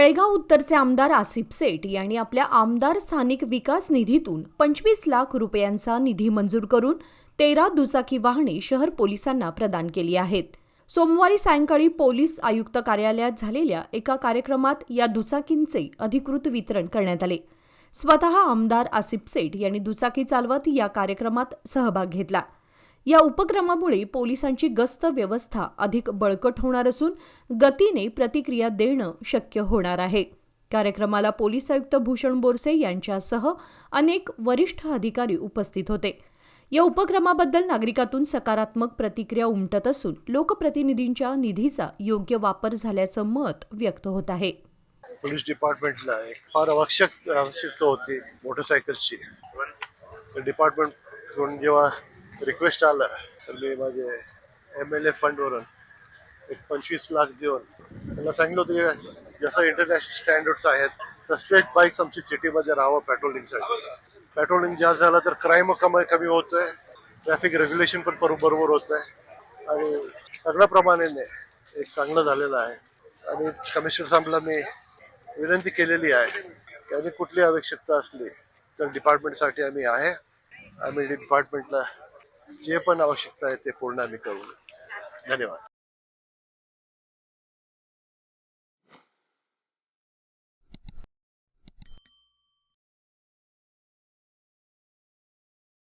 बेळगाव उत्तरचे आमदार आसिफ सेठ यांनी आपल्या आमदार स्थानिक विकास निधीतून पंचवीस लाख रुपयांचा निधी मंजूर करून तेरा दुचाकी वाहने शहर पोलिसांना प्रदान केली आहेत. सोमवारी सायंकाळी पोलीस आयुक्त कार्यालयात झालेल्या एका कार्यक्रमात या दुचाकींचे अधिकृत वितरण करण्यात आले. स्वतः आमदार आसिफ सेठ यांनी दुचाकी चालवत या कार्यक्रमात सहभाग घेतला. या उपक्रमामुळे पोलिसांची गस्त व्यवस्था अधिक बळकट होणार असून गतीने प्रतिक्रिया देणं शक्य होणार आहे. कार्यक्रमाला पोलीस आयुक्त भूषण बोरसे यांच्यासह अनेक वरिष्ठ अधिकारी उपस्थित होते. या उपक्रमाबद्दल नागरिकातून सकारात्मक प्रतिक्रिया उमटत असून लोकप्रतिनिधींच्या निधीचा योग्य वापर झाल्याचं मत व्यक्त होत आहे. पोलीस डिपार्टमेंटला एक फार आवश्यक आवश्यकता होती मोटरसायकलची. डिपार्टमेंट जेव्हा रिक्वेस्ट आलं तर मी माझे एम एल ए फंडवरून एक पंचवीस लाख देऊन त्यांना सांगितलं होतं की जसं इंटरनॅशनल स्टँडर्ड्स आहेत तसेच बाईक्स आमची सिटीमध्ये राहावं पेट्रोलिंगसाठी पेट्रोलिंग जास्त झालं तर क्राईम कमी कमी आहे ट्रॅफिक रेग्युलेशन पण बरोबर होत आहे आणि सगळ्या प्रमाणेने एक चांगलं झालेलं आहे. आणि कमिशनर साहेबला मी विनंती केलेली आहे की आम्ही कुठली आवश्यकता असली तर डिपार्टमेंटसाठी आम्ही आहे. आम्ही डिपार्टमेंटला जे पण आवश्यकता आहे ते पूर्ण आम्ही करू. धन्यवाद.